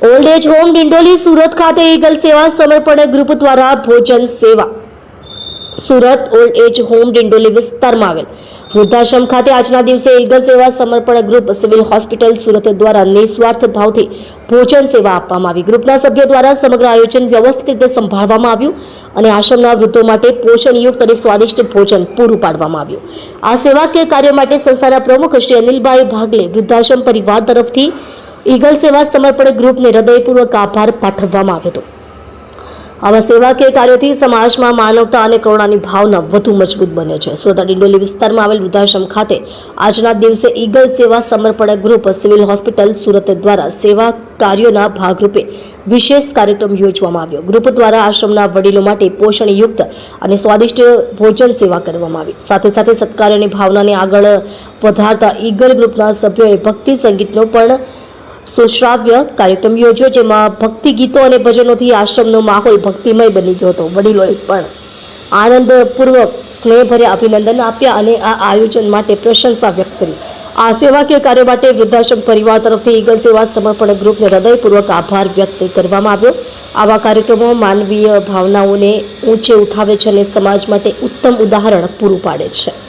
Old age home Dindoli Surat ખાતે eagle Seva Samarpan group દ્વારા ભોજન સેવા Surat old age home Dindoli વિસ્તારમાં આવેલ વૃદ્ધાશ્રમ ખાતે આજના દિવસે eagle Seva Samarpan group civil hospital Surat દ્વારા નિસ્વાર્થ ભાવથી ભોજન સેવા આપવામાં આવી ગ્રુપના સભ્યો દ્વારા સમગ્ર આયોજન વ્યવસ્થિત રીતે સંભાળવામાં આવ્યું અને આશ્રમના વૃદ્ધો માટે પોષણયુક્ત અને સ્વાદિષ્ટ ભોજન પૂરું પાડવામાં આવ્યું. આ સેવાકીય કાર્ય માટે સંસ્થાના પ્રમુખ શ્રી અનિલભાઈ ભાગલે વૃદ્ધાશ્રમ પરિવાર તરફથી ઈગલ સેવા સમર્પણ ગ્રુપને હૃદયપૂર્વક આભાર પાઠવવામાં આવ્યો હતો. આવા સેવાકીય કાર્યોથી સમાજમાં માનવતા અને કરુણાની ભાવના વધુ મજબૂત બને છે. સુરત ડિંડોલી વિસ્તારમાં આવેલ વૃદ્ધાશ્રમ ખાતે આજના દિવસે eagle Seva Samarpan group civil hospital Surat દ્વારા સેવા કાર્યોના ભાગરૂપે વિશેષ કાર્યક્રમ યોજવામાં આવ્યો. ગ્રુપ દ્વારા આશ્રમના વડીલો માટે પોષણયુક્ત અને સ્વાદિષ્ટ ભોજન સેવા કરવામાં આવી. સાથે સાથે સત્કાર્યની ભાવનાને આગળ વધારતા ઈગલ ગ્રુપના સભ્યોએ ભક્તિ સંગીતનો પણ સુશ્રાવ્ય કાર્યક્રમ યોજ્યો, જેમાં ભક્તિ ગીતો અને ભજનોથી આશ્રમનો માહોલ ભક્તિમય બની ગયો હતો. વડીલોએ પણ આનંદપૂર્વક સ્નેહભર્યા અભિનંદન આપ્યા અને આ આયોજન માટે પ્રશંસા વ્યક્ત કરી. આ સેવાકીય કાર્ય માટે વૃદ્ધાશ્રમ પરિવાર તરફથી ઈગલ સેવા સમર્પણ ગ્રુપને હૃદયપૂર્વક આભાર વ્યક્ત કરવામાં આવ્યો. આવા કાર્યક્રમો માનવીય ભાવનાઓને ઊંચે ઉઠાવે છે અને સમાજ માટે ઉત્તમ ઉદાહરણ પૂરું પાડે છે.